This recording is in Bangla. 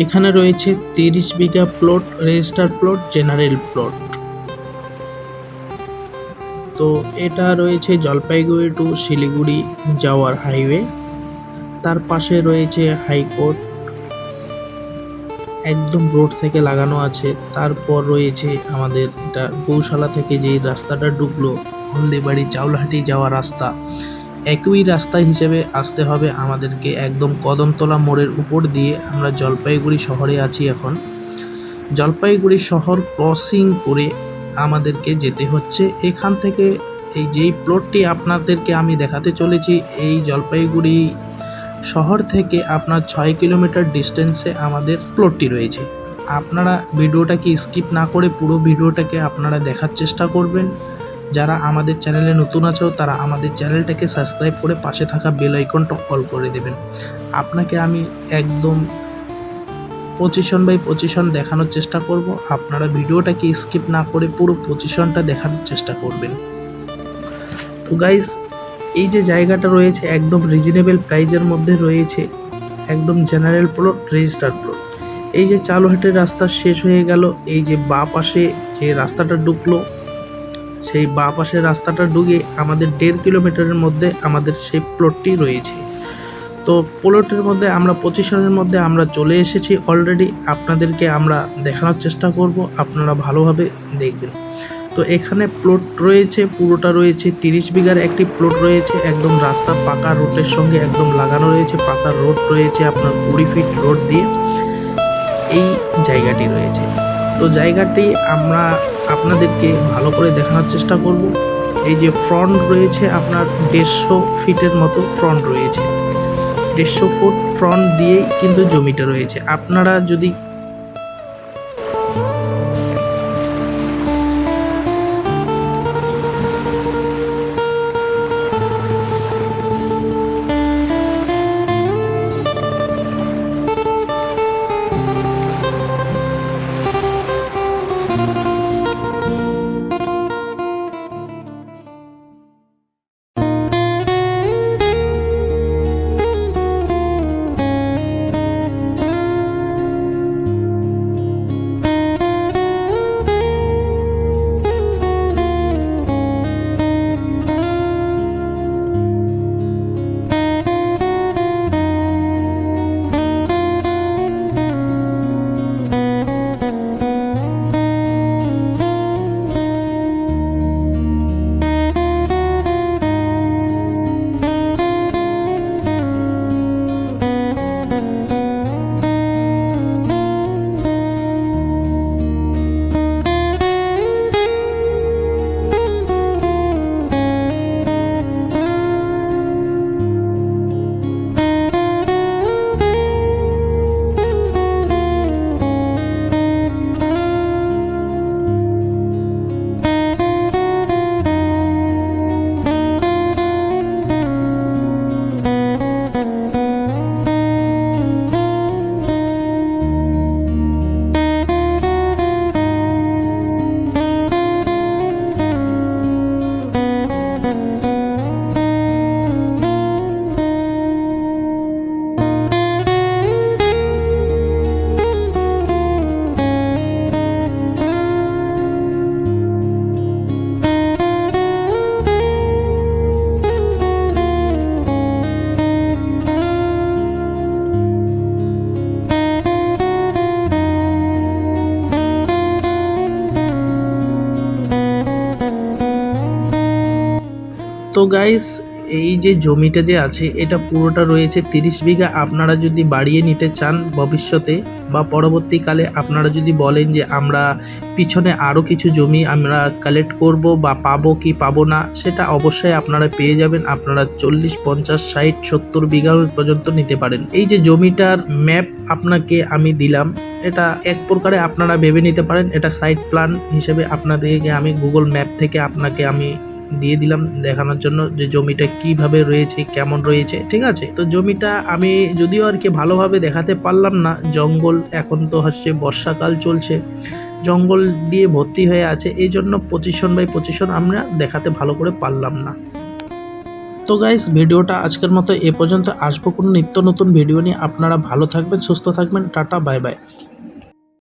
এখানে রয়েছে তিরিশ bigha plot register plot general plot তো এটা রয়েছে জলপাইগুড়ি টু শিলিগুড়ি যাওয়ার হাইওয়ে তার পাশে রয়েছে হাইকোর্ট একদম রোড থেকে লাগানো আছে। তারপর রয়েছে আমাদের এটা গৌশালা থেকে যেই রাস্তাটা ঢুকলো, হলদিবাড়ি, চাউলহাটি যাওয়ার রাস্তা। একই রাস্তা হিসেবে আসতে হবে আমাদেরকে একদম কদমতলা মোড়ের উপর দিয়ে। আমরা জলপাইগুড়ি শহরে আছি এখন। জলপাইগুড়ি শহর ক্রসিং করে আমাদেরকে যেতে হচ্ছে। এখান থেকে এই যেই প্লটটি আপনাদেরকে আমি দেখাতে চলেছি, এই জলপাইগুড়ি শহর থেকে আপনার ছয় কিলোমিটার ডিস্টেন্সে আমাদের প্লটটি রয়েছে। আপনারা ভিডিওটাকে স্কিপ না করে পুরো ভিডিওটাকে আপনারা দেখার চেষ্টা করবেন। যারা আমাদের চ্যানেলে নতুন আছো, তারা আমাদের চ্যানেলটাকে সাবস্ক্রাইব করে পাশে থাকা বেল আইকনটা অল করে দেবেন। আপনাকে আমি একদম পজিশন বাই পজিশন দেখানোর চেষ্টা করব। আপনারা ভিডিওটাকে স্কিপ না করে পুরো পজিশনটা দেখানোর চেষ্টা করবেন। তো গাইস এই যে জায়গাটা রয়েছে, একদম রিজনেবল প্রাইজের মধ্যে রয়েছে, একদম জেনারেল প্লট রেজিস্টার প্লট এই যে চালুহাটের রাস্তা শেষ হয়ে গেল, এই যে বা পাশে যে রাস্তাটা ঢুকলো সেই বাঁ পাশের রাস্তাটা ঢুকে আমাদের দেড় কিলোমিটারের মধ্যে আমাদের সেই প্লটটি রয়েছে। তো প্লটের মধ্যে আমরা পজিশনের মধ্যে আমরা চলে এসেছি অলরেডি আপনাদেরকে আমরা দেখানোর চেষ্টা করব, আপনারা ভালোভাবে দেখবেন। তো এখানে প্লট রয়েছে, পুরোটা রয়েছে, তিরিশ বিঘার একটি প্লট রয়েছে, একদম রাস্তা পাকা রোডের সঙ্গে একদম লাগানো রয়েছে, পাকা রোড রয়েছে আপনার কুড়ি ফিট রোড দিয়ে। এই জায়গাটি রয়েছে। তো জায়গাটি আমরা আপনাদেরকে ভালো করে দেখানোর চেষ্টা করব। এই যে ফ্রন্ট রয়েছে আপনার দেড়শো ফিটের মতো ফ্রন্ট রয়েছে। দেড়শো ফুট ফ্রন্ট দিয়েই কিন্তু জমিটা রয়েছে। আপনারা যদি তো গাইস এই যে জমিটা যে আছে, এটা পুরোটা রয়েছে তিরিশ বিঘা। আপনারা যদি বাড়িয়ে নিতে চান ভবিষ্যতে বা পরবর্তীকালে আপনারা যদি বলেন যে আমরা পিছনে আরও কিছু জমি আমরা কালেক্ট করব বা পাবো কি পাবো না, সেটা অবশ্যই আপনারা পেয়ে যাবেন। আপনারা চল্লিশ, পঞ্চাশ, ষাট, সত্তর বিঘা পর্যন্ত নিতে পারেন। এই যে জমিটার ম্যাপ আপনাকে আমি দিলাম, এটা এক প্রকারে আপনারা ভেবে নিতে পারেন। এটা সাইট প্ল্যান হিসেবে আপনাদেরকে আমি গুগল ম্যাপ থেকে আপনাকে আমি দিয়ে দিলাম দেখানোর জন্য যে জমিটা কীভাবে রয়েছে, কেমন রয়েছে, ঠিক আছে? তো জমিটা আমি যদিও আর কি ভালোভাবে দেখাতে পারলাম না, জঙ্গল এখন তো হচ্ছে বর্ষাকাল চলছে, জঙ্গল দিয়ে ভর্তি হয়ে আছে, এই জন্য পজিশন বাই পজিশন আমরা দেখাতে ভালো করে পারলাম না। তো গাইস ভিডিওটা আজকের মতো এ পর্যন্ত, আসব কোনো নিত্য নতুন ভিডিও নিয়ে। আপনারা ভালো থাকবেন, সুস্থ থাকবেন, টাটা বাই বাই